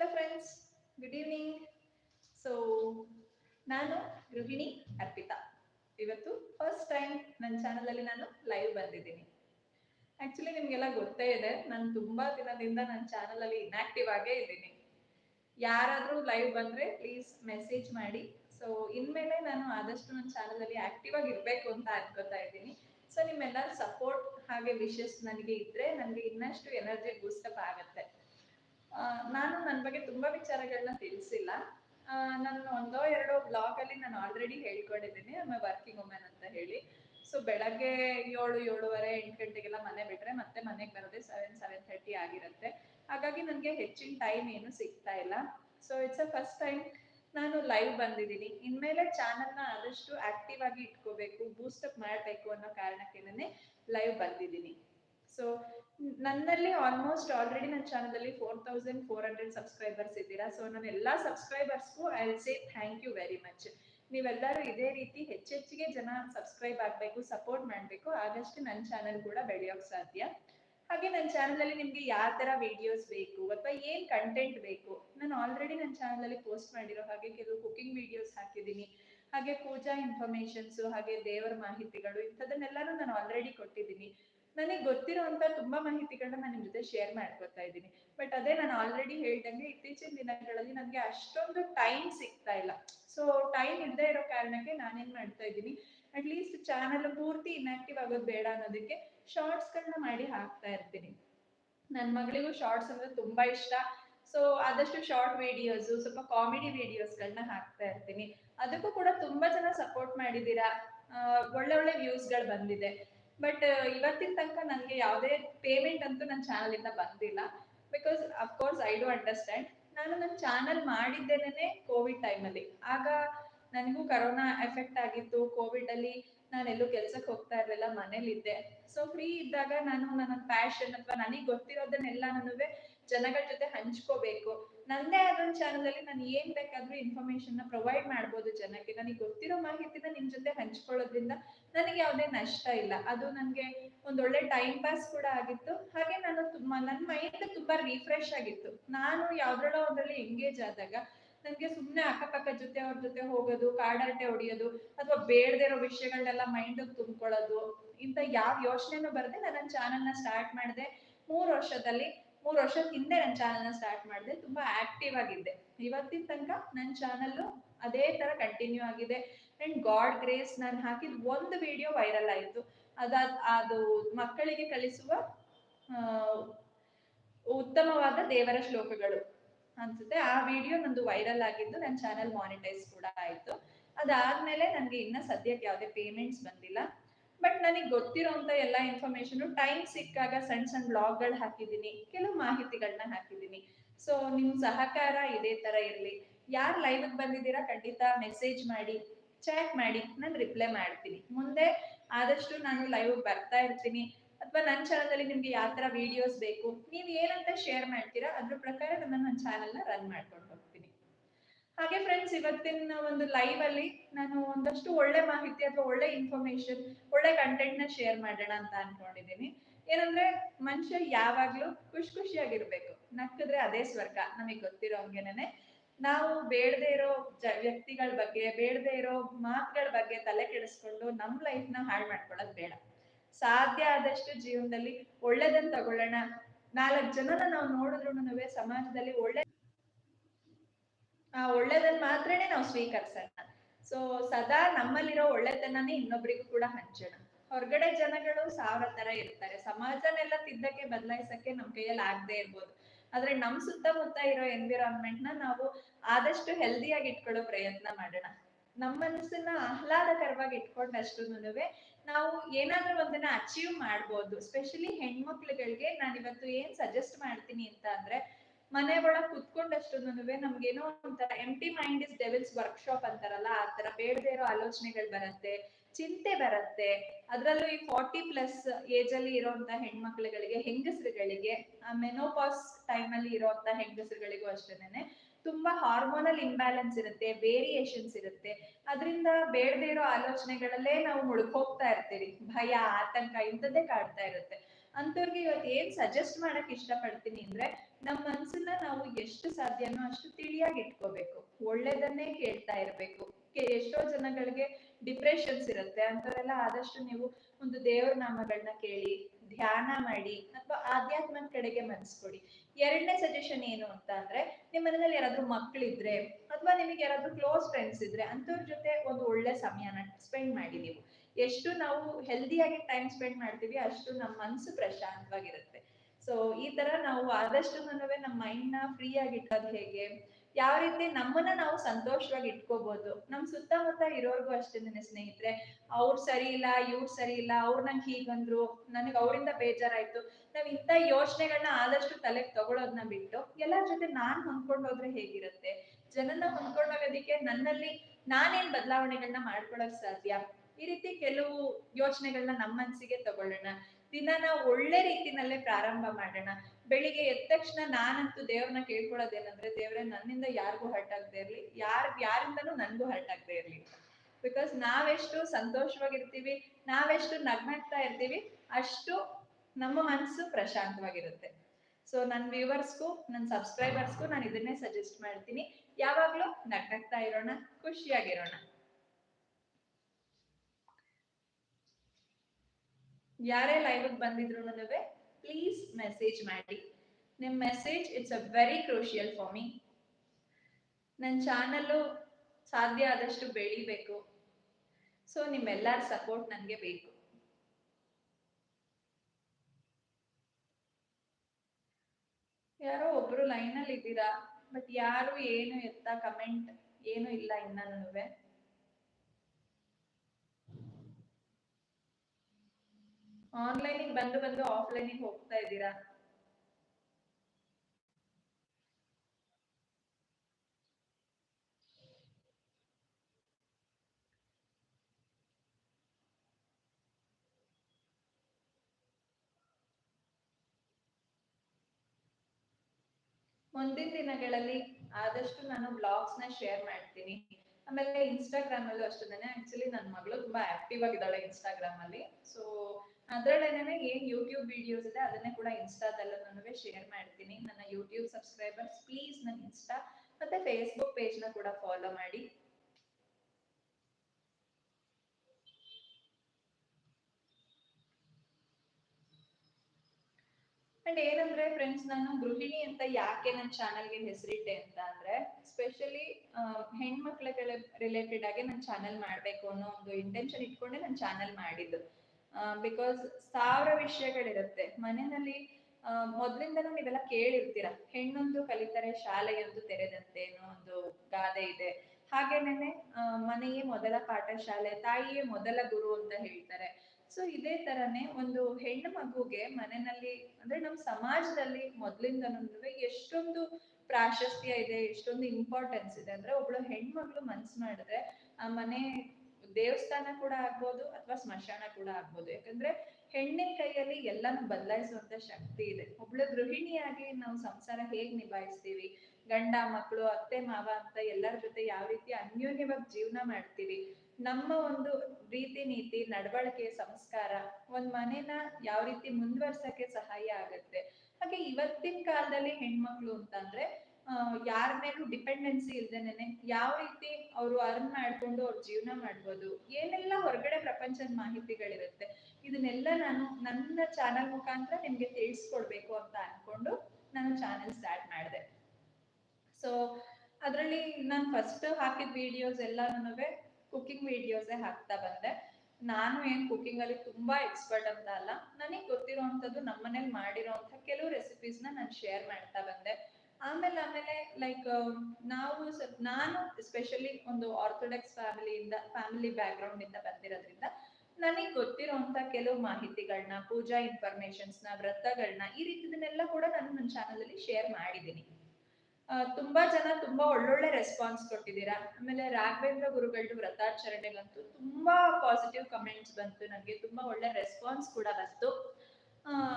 Hello friends good evening so ನಾನು ಗೃಹಿಣಿ ಅರ್ಪಿತಾ. ಇವತ್ತು ಫಸ್ಟ್ ಟೈಮ್ ನನ್ನ ಚಾನಲಲ್ಲಿ ನಾನು ಲೈವ್ ಬಂದಿದ್ದೀನಿ. ಆ್ಯಕ್ಚುಲಿ ನಿಮಗೆಲ್ಲ ಗೊತ್ತೇ ಇದೆ, ನಾನು ತುಂಬ ದಿನದಿಂದ ನನ್ನ ಚಾನಲಲ್ಲಿ ಇನ್ಆಕ್ಟಿವ್ ಆಗೇ ಇದ್ದೀನಿ. ಯಾರಾದರೂ ಲೈವ್ ಬಂದರೆ ಪ್ಲೀಸ್ ಮೆಸೇಜ್ ಮಾಡಿ. ಸೊ ಇನ್ಮೇಲೆ ನಾನು ಆದಷ್ಟು ನನ್ನ ಚಾನಲಲ್ಲಿ ಆಕ್ಟಿವ್ ಆಗಿ ಇರಬೇಕು ಅಂತ ಅನ್ಕೋತಾ ಇದ್ದೀನಿ. ಸೊ ನಿಮ್ಮೆಲ್ಲರ ಸಪೋರ್ಟ್ ಹಾಗೆ ವಿಶಸ್ ನನಗೆ ಇದ್ರೆ ನನಗೆ ಇನ್ನಷ್ಟು ಎನರ್ಜಿ ಬೂಸ್ಟಪ್ ಆಗುತ್ತೆ. ನಾನು ನನ್ನ ಬಗ್ಗೆ ತುಂಬಾ ವಿಚಾರಗಳನ್ನ ತಿಳಿಸಿಲ್ಲ. ನಾನು ಒಂದೋ ಎರಡೋ ಬ್ಲಾಗ್ ಅಲ್ಲಿ ನಾನು ಆಲ್ರೆಡಿ ಹೇಳ್ಕೊಂಡಿದ್ದೀನಿ. ಆಮೇಲೆ ವರ್ಕಿಂಗ್ ವುಮೆನ್ ಅಂತ ಹೇಳಿ. ಸೊ ಬೆಳಗ್ಗೆ ಏಳು, ಏಳುವರೆ, ಎಂಟು ಗಂಟೆಗೆಲ್ಲ ಮನೆ ಬಿಟ್ರೆ ಮತ್ತೆ ಮನೆಗೆ ಬರೋದೇ ಸೆವೆನ್ ಸೆವೆನ್ ಥರ್ಟಿ ಆಗಿರುತ್ತೆ. ಹಾಗಾಗಿ ನನಗೆ ಹೆಚ್ಚಿನ ಟೈಮ್ ಏನು ಸಿಗ್ತಾ ಇಲ್ಲ. So it's a first time ನಾನು ಲೈವ್ ಬಂದಿದ್ದೀನಿ. ಇನ್ಮೇಲೆ ಚಾನಲ್ನ ಆದಷ್ಟು ಆಕ್ಟಿವ್ ಆಗಿ ಇಟ್ಕೋಬೇಕು ಅಪ್ ಮಾಡಬೇಕು ಅನ್ನೋ ಕಾರಣಕ್ಕೇನೆ ಲೈವ್ ಬಂದಿದ್ದೀನಿ. ಸೊ ನನ್ನಲ್ಲಿ ಆಲ್ಮೋಸ್ಟ್ ಆಲ್ರೆಡಿ ನನ್ನ ಚಾನಲಲ್ಲಿ four thousand four hundred subscribers ಇದ್ದೀರಾ. ಸೊ ನನ್ನ ಎಲ್ಲಾ ಸಬ್ಸ್ಕ್ರೈಬರ್ಸ್ಗೂ I will say thank you very much ನೀವೆಲ್ಲರೂ ಇದೇ ರೀತಿ ಹೆಚ್ಚೆಚ್ಚಿಗೆ ಜನ ಸಬ್ಸ್ಕ್ರೈಬ್ ಆಗಬೇಕು ಸಪೋರ್ಟ್ ಮಾಡಬೇಕು, ಆದಷ್ಟು ನನ್ನ ಚಾನಲ್ ಕೂಡ ಬೆಳೆಯೋಕೆ ಸಾಧ್ಯ. ಹಾಗೆ ನನ್ನ ಚಾನಲಲ್ಲಿ ನಿಮ್ಗೆ ಯಾವ ತರ ವಿಡಿಯೋಸ್ ಬೇಕು ಅಥವಾ ಏನು ಕಂಟೆಂಟ್ ಬೇಕು, ನಾನು ಆಲ್ರೆಡಿ ನನ್ನ ಚಾನಲಲ್ಲಿ ಪೋಸ್ಟ್ ಮಾಡಿರೋ ಹಾಗೆ ಕೆಲವು ಕುಕಿಂಗ್ ವಿಡಿಯೋಸ್ ಹಾಕಿದ್ದೀನಿ. ಹಾಗೆ ಪೂಜಾ ಇನ್ಫಾರ್ಮೇಶನ್ಸ್ ಹಾಗೆ ದೇವರ ಮಾಹಿತಿಗಳು ಇಂಥದನ್ನೆಲ್ಲಾನು ನಾನು ಆಲ್ರೆಡಿ ಕೊಟ್ಟಿದ್ದೀನಿ. ನನಗೆ ಗೊತ್ತಿರುವಂತ ತುಂಬಾ ಮಾಹಿತಿಗಳನ್ನ ನಾನು ನಿಮ್ ಜೊತೆ ಶೇರ್ ಮಾಡ್ಕೊತಾ ಇದ್ದೀನಿ. ಬಟ್ ಅದೇ ನಾನು ಆಲ್ರೆಡಿ ಹೇಳ್ದಂಗೆ ಇತ್ತೀಚಿನ ದಿನಗಳಲ್ಲಿ ನನಗೆ ಅಷ್ಟೊಂದು ಟೈಮ್ ಸಿಗ್ತಾ ಇಲ್ಲ. ಸೊ ಟೈಮ್ ಇಲ್ಲದೆ ಇರೋ ಕಾರಣಕ್ಕೆ ನಾನೇನ್ ಮಾಡ್ತಾ ಇದ್ದೀನಿ. ಅಟ್ಲೀಸ್ಟ್ ಚಾನಲ್ ಪೂರ್ತಿ ಇನ್ಆಕ್ಟಿವ್ ಆಗೋದು ಬೇಡ ಅನ್ನೋದಕ್ಕೆ ಶಾರ್ಟ್ಸ್ ಗಳನ್ನ ಮಾಡಿ ಹಾಕ್ತಾ ಇರ್ತೀನಿ. ನನ್ನ ಮಗಳಿಗೂ ಶಾರ್ಟ್ಸ್ ಅಂದ್ರೆ ತುಂಬಾ ಇಷ್ಟ. ಸೊ ಆದಷ್ಟು ಶಾರ್ಟ್ ವಿಡಿಯೋಸ್ ಸ್ವಲ್ಪ ಕಾಮಿಡಿ ವಿಡಿಯೋಸ್ ಗಳನ್ನ ಹಾಕ್ತಾ ಇರ್ತೀನಿ. ಅದಕ್ಕೂ ಕೂಡ ತುಂಬಾ ಜನ ಸಪೋರ್ಟ್ ಮಾಡಿದೀರಾ ಒಳ್ಳೆ ಒಳ್ಳೆ ವ್ಯೂಸ್ಗಳು ಬಂದಿದೆ. ಬಟ್ ಇವತ್ತಿನ ತನಕ ನನಗೆ ಯಾವುದೇ ಪೇಮೆಂಟ್ ಅಂತೂ ನನ್ನ ಚಾನಲ್ ಇಂದ ಬಂದಿಲ್ಲ. Because of course I do understand ನಾನು ನನ್ನ ಚಾನಲ್ ಮಾಡಿದ್ದೇನೆ ಕೋವಿಡ್ ಟೈಮಲ್ಲಿ ಆಗ ನನಗೂ ಕರೋನಾ ಎಫೆಕ್ಟ್ ಆಗಿತ್ತು. ಕೋವಿಡ್ ಅಲ್ಲಿ ನಾನು ಎಲ್ಲೂ ಕೆಲ್ಸಕ್ಕೆ ಹೋಗ್ತಾ ಇರಲಿಲ್ಲ, ಮನೇಲಿದ್ದೆ. ಸೊ ಫ್ರೀ ಇದ್ದಾಗ ನಾನು ನನ್ನ ಪ್ಯಾಷನ್ ಅಥವಾ ನನಗೆ ಗೊತ್ತಿರೋದನ್ನೆಲ್ಲ ನಾನು ಜನಗಳ ಜೊತೆ ಹಂಚ್ಕೋಬೇಕು. ನಂದೇ ಆದೊಂದು ಚಾನಲ್ ಅಲ್ಲಿ ನಾನು ಏನ್ ಬೇಕಾದ್ರೂ ಇನ್ಫಾರ್ಮೇಶನ್ನ ಪ್ರೊವೈಡ್ ಮಾಡ್ಬೋದು ಜನಕ್ಕೆ. ನನಗೆ ಗೊತ್ತಿರೋ ಮಾಹಿತಿನ ನಿಮ್ ಜೊತೆ ಹಂಚ್ಕೊಳ್ಳೋದ್ರಿಂದ ನನಗೆ ಯಾವುದೇ ನಷ್ಟ ಇಲ್ಲ. ಅದು ನನಗೆ ಒಂದೊಳ್ಳೆ ಟೈಮ್ ಪಾಸ್ ಕೂಡ ಆಗಿತ್ತು. ಹಾಗೆ ನಾನು ತುಂಬಾ ನನ್ನ ಮೈಂಡ್ ತುಂಬಾ ರಿಫ್ರೆಶ್ ಆಗಿತ್ತು. ನಾನು ಯಾವ್ದ್ರಲ್ಲೋ ಒಂದ್ರಲ್ಲಿ ಎಂಗೇಜ್ ಆದಾಗ ನನ್ಗೆ ಸುಮ್ನೆ ಅಕ್ಕಪಕ್ಕ ಜೊತೆ, ಅವ್ರ ಜೊತೆ ಹೋಗೋದು, ಕಾಡಾಟೆ ಹೊಡಿಯೋದು, ಅಥವಾ ಬೇಡದೇ ಇರೋ ವಿಷಯಗಳನ್ನೆಲ್ಲ ಮೈಂಡ್ ತುಂಬ್ಕೊಳ್ಳೋದು, ಇಂತ ಯಾವ ಯೋಚನೆನೂ ಬರದೆ ನಾನು ಚಾನೆಲ್ನ ಸ್ಟಾರ್ಟ್ ಮಾಡಿದೆ ಮೂರು ವರ್ಷದಲ್ಲಿ ಮೂರು ವರ್ಷದ ಹಿಂದೆ ನನ್ನ ಚಾನಲ್ನ ಸ್ಟಾರ್ಟ್ ಮಾಡಿದೆ, ತುಂಬಾ ಆಕ್ಟಿವ್ ಆಗಿದ್ದೆ. ಇವತ್ತಿನ ತನಕ ನನ್ನ ಚಾನಲ್ ಅದೇ ತರ ಕಂಟಿನ್ಯೂ ಆಗಿದೆ. ಅಂಡ್ ಗಾಡ್ ಗ್ರೇಸ್ ನಾನು ಹಾಕಿದ ಒಂದು ವಿಡಿಯೋ ವೈರಲ್ ಆಯಿತು. ಅದಾದ ಅದು ಮಕ್ಕಳಿಗೆ ಕಲಿಸುವ ಉತ್ತಮವಾದ ದೇವರ ಶ್ಲೋಕಗಳು ಅನ್ಸುತ್ತೆ. ಆ ವಿಡಿಯೋ ನಂದು ವೈರಲ್ ಆಗಿದ್ದು ನನ್ನ ಚಾನಲ್ ಮಾನಿಟೈಸ್ ಕೂಡ ಆಯ್ತು. ಅದಾದ್ಮೇಲೆ ನನಗೆ ಇನ್ನ ಸದ್ಯಕ್ಕೆ ಯಾವುದೇ ಪೇಮೆಂಟ್ಸ್ ಬಂದಿಲ್ಲ. ಬಟ್ ನನಗೆ ಗೊತ್ತಿರೋಂಥ ಎಲ್ಲ ಇನ್ಫಾರ್ಮೇಶನ್ ಟೈಮ್ ಸಿಕ್ಕಾಗ ಸಣ್ಣ ಸಣ್ಣ ಬ್ಲಾಗ್ಗಳು ಹಾಕಿದ್ದೀನಿ, ಕೆಲವು ಮಾಹಿತಿಗಳನ್ನ ಹಾಕಿದ್ದೀನಿ. ಸೊ ನಿಮ್ ಸಹಕಾರ ಇದೇ ತರ ಇರಲಿ. ಯಾರು ಲೈವ್ ಬಂದಿದ್ದೀರಾ ಖಂಡಿತ ಮೆಸೇಜ್ ಮಾಡಿ ಚಾಟ್ ಮಾಡಿ, ನಾನು ರಿಪ್ಲೈ ಮಾಡ್ತೀನಿ. ಮುಂದೆ ಆದಷ್ಟು ನಾನು ಲೈವ್ ಬರ್ತಾ ಇರ್ತೀನಿ. ಅಥವಾ ನನ್ನ ಚಾನಲ್ ನಿಮ್ಗೆ ಯಾವ ತರ ವಿಡಿಯೋಸ್ ಬೇಕು, ನೀವು ಏನಂತ ಶೇರ್ ಮಾಡ್ತೀರಾ, ಅದ್ರ ಪ್ರಕಾರ ನಾನು ನನ್ನ ಚಾನಲ್ನ ರನ್ ಮಾಡ್ಕೊಂಡು ಹೋಗ್ತೀನಿ. ಹಾಗೆ ಫ್ರೆಂಡ್ಸ್ ಇವತ್ತಿನ ಒಂದು ಲೈವ್ ಅಲ್ಲಿ ನಾನು ಒಂದಷ್ಟು ಒಳ್ಳೆ ಮಾಹಿತಿ ಅಥವಾ ಒಳ್ಳೆ ಇನ್ಫಾರ್ಮೇಶನ್ ಒಳ್ಳೆ ಕಂಟೆಂಟ್ನ ಶೇರ್ ಮಾಡೋಣ ಅಂತ ಅನ್ಕೊಂಡಿದ್ದೀನಿ ಏನಂದ್ರೆ, ಮನುಷ್ಯ ಯಾವಾಗ್ಲೂ ಖುಷಿ ಖುಷಿಯಾಗಿರ್ಬೇಕು. ನಕ್ಕಿದ್ರೆ ಅದೇ ಸ್ವರ್ಗ, ನಮಗೆ ಗೊತ್ತಿರೋ ಹಂಗೇನೆ ನಾವು ಬೇಡದೆ ಇರೋ ಜ, ವ್ಯಕ್ತಿಗಳ ಬಗ್ಗೆ, ಬೇಡದೆ ಇರೋ ಮಾತುಗಳ ಬಗ್ಗೆ ತಲೆ ಕೆಡಿಸ್ಕೊಂಡು ನಮ್ ಲೈಫ್ನ ಹಾಳು ಮಾಡ್ಕೊಳ್ಳೋದು ಬೇಡ. ಸಾಧ್ಯ ಆದಷ್ಟು ಜೀವನದಲ್ಲಿ ಒಳ್ಳೇದನ್ನ ತಗೊಳ್ಳೋಣ. ನಾಲ್ಕು ಜನನ ನಾವು ನೋಡಿದ್ರು ಸಮಾಜದಲ್ಲಿ ಒಳ್ಳೆ ಒಳ್ಳೇದನ್ನ ಮಾತ್ರನೇ ನಾವು ಸ್ವೀಕರಿಸೋಣ ಸೊ ಸದಾ ನಮ್ಮಲ್ಲಿರೋ ಒಳ್ಳೆತನನೇ ಇನ್ನೊಬ್ರಿಗೂ ಕೂಡ ಹಂಚೋಣ. ಹೊರಗಡೆ ಜನಗಳು ಸಾವಿರ ತರ ಇರ್ತಾರೆ. ಸಮಾಜನೆಲ್ಲ ತಿದ್ದಕ್ಕೆ ಬದಲಾಯಿಸಕ್ಕೆ ನಮ್ ಕೈಯಲ್ಲಿ ಆಗದೆ ಇರ್ಬೋದು. ಆದ್ರೆ ನಮ್ ಸುತ್ತಮುತ್ತ ಇರೋ ಎನ್ವಿರಾನ್ಮೆಂಟ್ನ ನಾವು ಆದಷ್ಟು ಹೆಲ್ದಿಯಾಗಿ ಇಟ್ಕೊಳ್ಳೋ ಪ್ರಯತ್ನ ಮಾಡೋಣ. ನಮ್ಮ ಮನಸ್ಸನ್ನ ಆಹ್ಲಾದಕರವಾಗಿ ಇಟ್ಕೊಂಡಷ್ಟು ನಾವು ಏನಾದ್ರೂ ಒಂದನ್ನ ಅಚೀವ್ ಮಾಡ್ಬೋದು. ಸ್ಪೆಷಲಿ ಹೆಣ್ಮಕ್ಳುಗಳಿಗೆ ನಾನು ಇವತ್ತು ಏನ್ ಸಜೆಸ್ಟ್ ಮಾಡ್ತೀನಿ ಅಂತ ಅಂದ್ರೆ ಮನೆ ಒಳಗ್ ಕುತ್ಕೊಂಡಷ್ಟು ನಮ್ಗೇನೋ ಒಂಥರ empty mind is devil's workshop ಅಂತಾರಲ್ಲ, ಆ ತರ ಬೇಡದೇ ಇರೋ ಆಲೋಚನೆಗಳು ಬರುತ್ತೆ, ಚಿಂತೆ ಬರುತ್ತೆ. ಅದ್ರಲ್ಲೂ ಈ ಫಾರ್ಟಿ ಪ್ಲಸ್ ಏಜ್ ಅಲ್ಲಿ ಇರೋಂತ ಹೆಣ್ಮಕ್ಳುಗಳಿಗೆ, ಹೆಂಗಸರುಗಳಿಗೆ ಮೆನೋಪಾಸ್ ಟೈಮ್ ಅಲ್ಲಿ ಇರೋಂತ ಹೆಂಗಸರುಗಳಿಗೂ ಅಷ್ಟೇನೆ ತುಂಬಾ ಹಾರ್ಮೋನಲ್ ಇಂಬ್ಯಾಲೆನ್ಸ್ ಇರುತ್ತೆ ವೇರಿಯೇಷನ್ಸ್ ಇರುತ್ತೆ. ಅದರಿಂದ ಬೇಡದೇ ಇರೋ ಆಲೋಚನೆಗಳಲ್ಲೇ ನಾವು ಮುಳುಗ್ ಹೋಗ್ತಾ ಇರ್ತೀವಿ ಭಯ, ಆತಂಕ ಇಂಥದ್ದೇ ಕಾಡ್ತಾ ಇರುತ್ತೆ. ಅಂತವ್ರಿಗೆ ಇವತ್ತು ಏನ್ ಸಜೆಸ್ಟ್ ಮಾಡಕ್ ಇಷ್ಟಪಡ್ತೀನಿ ಅಂದ್ರೆ ನಮ್ಮ ಮನ್ಸನ್ನ ನಾವು ಎಷ್ಟು ಸಾಧ್ಯನೋ ಅಷ್ಟು ತಿಳಿಯಾಗಿ ಇಟ್ಕೋಬೇಕು. ಒಳ್ಳೇದನ್ನೇ ಕೇಳ್ತಾ ಇರ್ಬೇಕು. ಎಷ್ಟೋ ಜನಗಳಿಗೆ ಡಿಪ್ರೆಷನ್ಸ್ ಇರುತ್ತೆ. ಅಂತವರೆಲ್ಲ ಆದಷ್ಟು ನೀವು ಒಂದು ದೇವ್ರ ನಾಮಗಳನ್ನ ಕೇಳಿ, ಧ್ಯಾನ ಮಾಡಿ ಅಥವಾ ಆಧ್ಯಾತ್ಮದ ಕಡೆಗೆ ಮನ್ಸ್ಕೊಡಿ ಎರಡನೇ ಸಜೆಷನ್ ಏನು ಅಂತ ಅಂದ್ರೆ ನಿಮ್ಮ ಮನೇಲಿ ಯಾರಾದ್ರೂ ಮಕ್ಳಿದ್ರೆ ಅಥವಾ ನಿಮಗೆ ಯಾರಾದ್ರೂ ಕ್ಲೋಸ್ ಫ್ರೆಂಡ್ಸ್ ಇದ್ರೆ ಅಂತವ್ರ ಜೊತೆ ಒಂದು ಒಳ್ಳೆ ಸಮಯನ ಸ್ಪೆಂಡ್ ಮಾಡಿ ನೀವು. ಎಷ್ಟು ನಾವು ಹೆಲ್ದಿಯಾಗಿ ಟೈಮ್ ಸ್ಪೆಂಡ್ ಮಾಡ್ತೀವಿ ಅಷ್ಟು ನಮ್ಮ ಮನಸ್ಸು ಪ್ರಶಾಂತವಾಗಿರುತ್ತೆ. ಸೊ ಈ ತರ ನಾವು ಆದಷ್ಟು ನಮ್ಮ ಮೈಂಡ್ನ ಫ್ರೀ ಆಗಿ ಹೇಗೆ? ಯಾವ ರೀತಿ ನಮ್ಮನ್ನ ನಾವು ಸಂತೋಷವಾಗಿ ಇಟ್ಕೋಬಹುದು ನಮ್ ಸುತ್ತಮುತ್ತ ಇರೋರ್ಗು ಅಷ್ಟೇ ನನ್ನ ಸ್ನೇಹಿತರೆ, ಅವ್ರ್ ಸರಿ ಇಲ್ಲ, ಇವ್ರ್ ಸರಿ ಇಲ್ಲ, ಅವ್ರ್ ನಂಗೆ ಹೀಗಂದ್ರು ನನಗ್ ಅವರಿಂದ ಬೇಜಾರಾಯ್ತು, ನಾವ್ ಇಂಥ ಯೋಚನೆಗಳನ್ನ ಆದಷ್ಟು ತಲೆಗೆ ತಗೊಳೋದನ್ನ ಬಿಟ್ಟು ಎಲ್ಲರ ಜೊತೆ ನಾನ್ ಹೊಂದ್ಕೊಂಡು ಹೋದ್ರೆ ಹೇಗಿರುತ್ತೆ? ಜನನ ಹೊಂದ್ಕೊಂಡು ಹೋಗೋದಿಕ್ಕೆ ನನ್ನಲ್ಲಿ ನಾನೇನ್ ಬದಲಾವಣೆಗಳನ್ನ ಮಾಡ್ಕೊಳಕ್ ಸಾಧ್ಯ? ಈ ರೀತಿ ಕೆಲವು ಯೋಚನೆಗಳನ್ನ ನಮ್ಮ ಮನ್ಸಿಗೆ ತಗೊಳ್ಳೋಣ. ದಿನನ ಒಳ್ಳೆ ರೀತಿನಲ್ಲೇ ಪ್ರಾರಂಭ ಮಾಡೋಣ. ಬೆಳಿಗ್ಗೆ ಎದ್ದ ತಕ್ಷಣ ನಾನಂತೂ ದೇವ್ರನ್ನ ಕೇಳ್ಕೊಳ್ಳೋದೇನಂದ್ರೆ, ದೇವ್ರೆ ನನ್ನಿಂದ ಯಾರಿಗೂ ಹರ್ಟ್ ಆಗದೆ ಇರ್ಲಿ. ಯಾರ್, ಯಾರಿಂದನೂ ನನ್ಗೂ ಹರ್ಟ್ ಆಗದೆ ಇರ್ಲಿ. ಬಿಕಾಸ್ ನಾವೆಷ್ಟು ಸಂತೋಷವಾಗಿರ್ತೀವಿ, ನಾವೆಷ್ಟು ನಗ್ನಗ್ತಾ ಇರ್ತೀವಿ, ಅಷ್ಟು ನಮ್ಮ ಮನಸ್ಸು ಪ್ರಶಾಂತವಾಗಿರುತ್ತೆ. ಸೊ ನನ್ನ ವ್ಯೂವರ್ಸ್ಗೂ ನನ್ನ ಸಬ್ಸ್ಕ್ರೈಬರ್ಸ್ಗೂ ನಾನು ಇದನ್ನೇ ಸಜೆಸ್ಟ್ ಮಾಡ್ತೀನಿ. ಯಾವಾಗ್ಲೂ ನಗ್ನಗ್ತಾ ಇರೋಣ, ಖುಷಿಯಾಗಿರೋಣ. ಯಾರೇ ಲೈವ್ ಬಂದಿದ್ರು ಪ್ಲೀಸ್ ಮೆಸೇಜ್ ಮಾಡಿ. ನಿಮ್ message it's a very crucial for me ನನ್ನ ಚಾನಲ್ಲು ಸಾಧ್ಯ ಆದಷ್ಟು ಬೆಳಿಬೇಕು. ಸೊ ನಿಮ್ಮೆಲ್ಲರ ಸಪೋರ್ಟ್ ನನಗೆ ಬೇಕು. ಯಾರೋ ಒಬ್ರು ಲೈನ್ ಅಲ್ಲಿ ಇದ್ದೀರಾ ಬಟ್ ಯಾರು ಏನು ಎತ್ತ ಕಮೆಂಟ್ ಏನು ಇಲ್ಲ ಇನ್ನೂ ಆನ್ಲೈನಿಗೆ ಬಂದು ಬಂದು ಆಫ್ಲೈನಿಗೆ ಹೋಗ್ತಾ ಇದ್ದೀರಾ? ಮುಂದಿನ ದಿನಗಳಲ್ಲಿ ಆದಷ್ಟು ನಾನು ಬ್ಲಾಗ್ಸ್ನ ಶೇರ್ ಮಾಡ್ತೀನಿ. ಆಮೇಲೆ ಇನ್ಸ್ಟಾಗ್ರಾಮ್ ಅಲ್ಲೂ ಅಷ್ಟೇ, ಆಕ್ಚುಲಿ ನನ್ನ ಮಗಳು ತುಂಬಾ ಆಕ್ಟಿವ್ ಆಗಿದ್ದಾಳೆ ಇನ್ಸ್ಟಾಗ್ರಾಮ್ ಅಲ್ಲಿ. ಸೊ ಅದ್ರಲ್ಲೇನೆ ಏನ್ ಯೂಟ್ಯೂಬ್ ವಿಡಿಯೋಸ್ ಇದೆ, ಅದನ್ನೇ ಕೂಡ ಇನ್ಸ್ಟಾದಲ್ಲೂ ನಾನು ಶೇರ್ ಮಾಡ್ತೀನಿ. ನನ್ನ ಯೂಟ್ಯೂಬ್ ಸಬ್ಸ್ಕ್ರೈಬರ್ಸ್ ಪ್ಲೀಸ್ ನನ್ನ ಇನ್ಸ್ಟಾ ಮತ್ತೆ ಫೇಸ್ಬುಕ್ ಪೇಜ್ನ ಕೂಡ ಫಾಲೋ ಮಾಡಿ. ಅಂಡ್ ಏನಂದ್ರೆ ಫ್ರೆಂಡ್ಸ್ ನಾನು ಗೃಹಿಣಿ ಅಂತ ಯಾಕೆ ನನ್ನ ಚಾನಲ್ಗೆ ಹೆಸರಿಟ್ಟೆ ಅಂತ ಅಂದ್ರೆ ಸ್ಪೆಷಲಿ ಹೆಣ್ಮಕ್ಳ ರಿಲೇಟೆಡ್ ಆಗಿ ನನ್ನ ಚಾನಲ್ ಮಾಡ್ಬೇಕು ಅನ್ನೋ ಒಂದು ಇಂಟೆನ್ಷನ್ ಇಟ್ಕೊಂಡೆ ನನ್ನ ಚಾನಲ್ ಮಾಡಿದ್ದು. ಬಿಕಾಸ್ ಸಾವಿರ ವಿಷಯಗಳಿರುತ್ತೆ. ಮನೆಯಲ್ಲಿ ಮೊದ್ಲಿಂದನೂ ನೀವೆಲ್ಲ ಕೇಳಿರ್ತೀರ. ಹೆಣ್ಣೊಂದು ಕಲಿತರೆ ಶಾಲೆಯೊಂದು ತೆರೆದಂತೆ ಅನ್ನೋ ಒಂದು ಗಾದೆ ಇದೆ. ಹಾಗೇನೇನೆ ಮನೆಯೇ ಮೊದಲ ಪಾಠಶಾಲೆ, ತಾಯಿಯೇ ಮೊದಲ ಗುರು ಅಂತ ಹೇಳ್ತಾರೆ. ಸೊ ಇದೇ ತರನೇ ಒಂದು ಹೆಣ್ಣು ಮಗುಗೆ ಮನೆಯಲ್ಲಿ, ಅಂದ್ರೆ ನಮ್ಮ ಸಮಾಜದಲ್ಲಿ ಮೊದ್ಲಿಂದನೂ ಎಷ್ಟೊಂದು ಪ್ರಾಶಸ್ತ್ಯ ಇದೆ, ಎಷ್ಟೊಂದು ಇಂಪಾರ್ಟೆನ್ಸ್ ಇದೆ. ಅಂದ್ರೆ ಒಬ್ಳು ಹೆಣ್ಮಗಳು ಮನ್ಸ್ ಮಾಡಿದ್ರೆ ಆ ಮನೆ ದೇವಸ್ಥಾನ ಕೂಡ ಆಗ್ಬೋದು ಅಥವಾ ಸ್ಮಶಾನ ಕೂಡ ಆಗ್ಬೋದು. ಯಾಕಂದ್ರೆ ಹೆಣ್ಣಿನ ಕೈಯಲ್ಲಿ ಎಲ್ಲಾನು ಬದಲಾಯಿಸುವಂತ ಶಕ್ತಿ ಇದೆ. ಒಬ್ಳು ಗೃಹಿಣಿಯಾಗಿ ನಾವು ಸಂಸಾರ ಹೇಗ್ ನಿಭಾಯಿಸ್ತೀವಿ? ಗಂಡ ಮಕ್ಕಳು ಅತ್ತೆ, ಮಾವ ಅಂತ ಎಲ್ಲರ ಜೊತೆ ಯಾವ ರೀತಿ ಅನ್ಯೋನ್ಯವಾಗಿ ಜೀವನ ಮಾಡ್ತೀವಿ? ನಮ್ಮ ಒಂದು ರೀತಿ, ನೀತಿ, ನಡವಳಿಕೆ, ಸಂಸ್ಕಾರ ಒಂದ್ ಮನೇನ ಯಾವ ರೀತಿ ಮುಂದುವರ್ಸಕ್ಕೆ ಸಹಾಯ ಆಗತ್ತೆ? ಹಾಗೆ ಇವತ್ತಿನ ಕಾಲದಲ್ಲಿ ಹೆಣ್ಮಕ್ಳು ಅಂತಂದ್ರೆ ಯಾರ ಮೇಲೂ ಡಿಪೆಂಡೆನ್ಸಿ ಇಲ್ದೇನೆ ಯಾವ ರೀತಿ ಅವರು ಅರ್ನ್ ಮಾಡ್ಕೊಂಡು ಅವ್ರ ಜೀವನ ಮಾಡ್ಬೋದು, ಏನೆಲ್ಲ ಹೊರಗಡೆ ಪ್ರಪಂಚದ ಮಾಹಿತಿಗಳಿರುತ್ತೆ, ಇದನ್ನೆಲ್ಲ ನಾನು ನನ್ನ ಚಾನಲ್ ಮುಖಾಂತರ ನಿಮ್ಗೆ ತಿಳಿಸ್ಕೊಡ್ಬೇಕು ಅಂತ ಅನ್ಕೊಂಡು ನಾನು ಚಾನೆಲ್ ಸ್ಟಾರ್ಟ್ ಮಾಡಿದೆ. ಸೊ ಅದರಲ್ಲಿ ನಾನು ಫಸ್ಟ್ ಹಾಕಿದ ವಿಡಿಯೋಸ್ ಎಲ್ಲಾನು ಕುಕ್ಕಿಂಗ್ ವಿಡಿಯೋಸೇ ಹಾಕ್ತಾ ಬಂದೆ. ನಾನು ಏನ್ ಕುಕ್ಕಿಂಗ್ ಅಲ್ಲಿ ತುಂಬಾ ಎಕ್ಸ್ಪರ್ಟ್ ಅಂತ ಅಲ್ಲ, ನನಗೆ ಗೊತ್ತಿರುವಂತದ್ದು ನಮ್ಮನೇಲಿ ಮಾಡಿರೋಂಥ ಕೆಲವು ರೆಸಿಪೀಸ್ ನಾನು ಶೇರ್ ಮಾಡ್ತಾ ಬಂದೆ. ಆಮೇಲೆ ಆಮೇಲೆ ಲೈಕ್ ನಾವು ನಾನು ಸ್ಪೆಷಲಿ ಒಂದು ಆರ್ಥೋಡಾಕ್ಸ್ ಫ್ಯಾಮಿಲಿಯಿಂದ ಫ್ಯಾಮಿಲಿ ಬ್ಯಾಕ್ಗ್ರೌಂಡ್ ಇಂದ ಬಂದಿರೋದ್ರಿಂದ ನನಗೆ ಗೊತ್ತಿರುವಂತ ಕೆಲವು ಮಾಹಿತಿಗಳನ್ನ ಪೂಜಾ ಇನ್ಫಾರ್ಮೇಶನ್ಸ್ನ ವ್ರತಗಳನ್ನ ಈ ರೀತಿದನ್ನೆಲ್ಲ ಕೂಡ ನಾನು ನನ್ನ ಚಾನಲ್ ಅಲ್ಲಿ ಶೇರ್ ಮಾಡಿದ್ದೀನಿ. ತುಂಬಾ ಜನ ತುಂಬಾ ಒಳ್ಳೊಳ್ಳೆ ರೆಸ್ಪಾನ್ಸ್ ಕೊಟ್ಟಿದ್ದೀರಾ. ಆಮೇಲೆ ರಾಘವೇಂದ್ರ ಗುರುಗಳದ್ದು ವ್ರತಾಚರಣೆಗಂತೂ ತುಂಬಾ ಪಾಸಿಟಿವ್ ಕಮೆಂಟ್ಸ್ ಬಂತು. ನನಗೆ ತುಂಬಾ ಒಳ್ಳೆ ರೆಸ್ಪಾನ್ಸ್ ಕೂಡ ಬಂತು.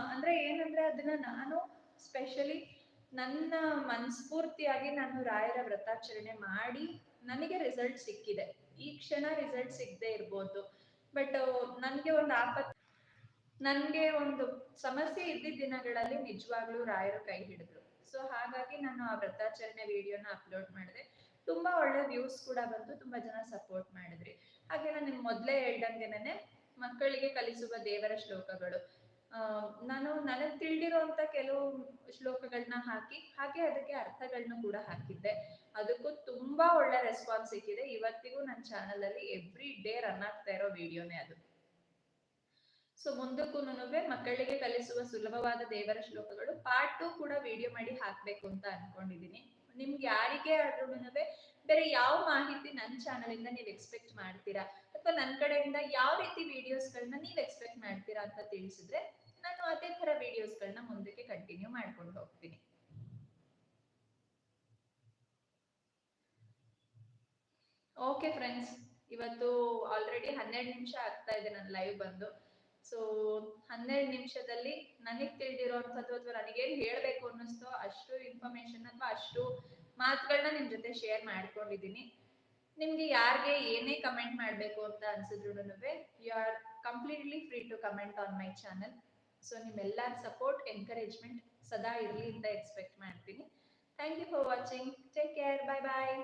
ಅಂದ್ರೆ ಏನಂದ್ರೆ, ಅದನ್ನ ನಾನು ಸ್ಪೆಷಲಿ ನನ್ನ ಮನಸ್ಫೂರ್ತಿಯಾಗಿ ನಾನು ರಾಯರ ವ್ರತಾಚರಣೆ ಮಾಡಿ ನನಗೆ ರಿಸಲ್ಟ್ ಸಿಕ್ಕಿದೆ. ಈ ಕ್ಷಣ ರಿಸಲ್ಟ್ ಸಿಗದೆ ಇರ್ಬೋದು. ಬಟ್ ನನಗೆ ಒಂದು ಆಪತ್, ನನ್ಗೆ ಒಂದು ಸಮಸ್ಯೆ ಇದ್ದಿದ್ದ ದಿನಗಳಲ್ಲಿ ನಿಜವಾಗ್ಲೂ ರಾಯರು ಕೈ ಹಿಡಿದ್ರು. ಸೊ ಹಾಗಾಗಿ ನಾನು ಆ ವ್ರತಾಚರಣೆ ವಿಡಿಯೋನ ಅಪ್ಲೋಡ್ ಮಾಡಿದೆ. ತುಂಬಾ ಒಳ್ಳೆ ವ್ಯೂಸ್ ಕೂಡ ಬಂತು ತುಂಬಾ ಜನ ಸಪೋರ್ಟ್ ಮಾಡಿದ್ರಿ. ಹಾಗೆ ನಾನು ಮೊದಲೇ ಹೇಳ್ದಂಗೆನೆ ಮಕ್ಕಳಿಗೆ ಕಲಿಸುವ ದೇವರ ಶ್ಲೋಕಗಳು. ನಾನು ನನಗೆ ತಿಳಿದಿರುವಂತ ಕೆಲವು ಶ್ಲೋಕಗಳನ್ನ ಹಾಕಿ, ಹಾಗೆ ಅದಕ್ಕೆ ಅರ್ಥಗಳನ್ನ ಕೂಡ ಹಾಕಿದ್ದೆ. ಅದಕ್ಕೂ ತುಂಬಾ ಒಳ್ಳೆ ರೆಸ್ಪಾನ್ಸ್ ಸಿಕ್ಕಿದೆ. ಇವತ್ತಿಗೂ ನನ್ನ ಚಾನಲ್ ಅಲ್ಲಿ ಎವ್ರಿ ಡೇ ರನ್ ಆಗ್ತಾ ಇರೋ ವಿಡಿಯೋನೇ ಅದು. ಸೊ ಮುಂದಕ್ಕೂ ಮಕ್ಕಳಿಗೆ ಕಲಿಸುವ ಸುಲಭವಾದ ದೇವರ ಶ್ಲೋಕಗಳು ಪಾರ್ಟ್ ಟು ಕೂಡ ವಿಡಿಯೋ ಮಾಡಿ ಹಾಕ್ಬೇಕು ಅಂತ ಅನ್ಕೊಂಡಿದೀನಿ. ನಿಮ್ಗೆ ಯಾರಿಗೆ ಆದ್ರೂ ಬೇರೆ ಯಾವ ಮಾಹಿತಿ ನನ್ನ ಚಾನಲ್ ಇಂದ ನೀವು ಎಕ್ಸ್ಪೆಕ್ಟ್ ಮಾಡ್ತೀರಾ? ಅಥವಾ ನನ್ನ ಕಡೆಯಿಂದ ಯಾವ ರೀತಿ ವಿಡಿಯೋಸ್ಗಳನ್ನ ನೀವು ಎಕ್ಸ್ಪೆಕ್ಟ್ ಮಾಡ್ತೀರಾ ಅಂತ ತಿಳಿಸಿದ್ರೆ ನಾನು ಅದೇ ತರ ವಿಡಿಯೋಸ್ಗಳನ್ನ ಮುಂದಕ್ಕೆ ಕಂಟಿನ್ಯೂ ಮಾಡ್ಕೊಂಡು ಹೋಗ್ತೀನಿ. ಓಕೆ ಫ್ರೆಂಡ್ಸ್ ಇವತ್ತು ಆಲ್ರೆಡಿ ಹನ್ನೆರಡು ನಿಮಿಷ ಆಗ್ತಾ ಇದೆ ನನ್ನ ಲೈವ್ ಬಂದು. ಸೊ ಹನ್ನೆರಡು ನಿಮಿಷದಲ್ಲಿ ನನಗೆ ತಿಳಿದಿರೋಂಥದ್ದು ಅಥವಾ ನನಗೇನ್ ಹೇಳಬೇಕು ಅನ್ನಿಸ್ತೋ ಅಷ್ಟು ಇನ್ಫಾರ್ಮೇಶನ್ ಅಥವಾ ಅಷ್ಟು ಮಾತುಗಳನ್ನ ನಿಮ್ ಜೊತೆ ಶೇರ್ ಮಾಡ್ಕೊಂಡಿದ್ದೀನಿ. ನಿಮ್ಗೆ ಯಾರಿಗೆ ಏನೇ ಕಮೆಂಟ್ ಮಾಡಬೇಕು ಅಂತ ಅನ್ಸಿದ್ರು you are completely free to comment on my channel so ನಿಮ್ಮೆಲ್ಲರ ಸಪೋರ್ಟ್ ಎನ್ಕರೇಜ್ಮೆಂಟ್ ಸದಾ ಇರಲಿ ಅಂತ ಎಕ್ಸ್ಪೆಕ್ಟ್ ಮಾಡ್ತೀನಿ. Thank you for watching take care bye bye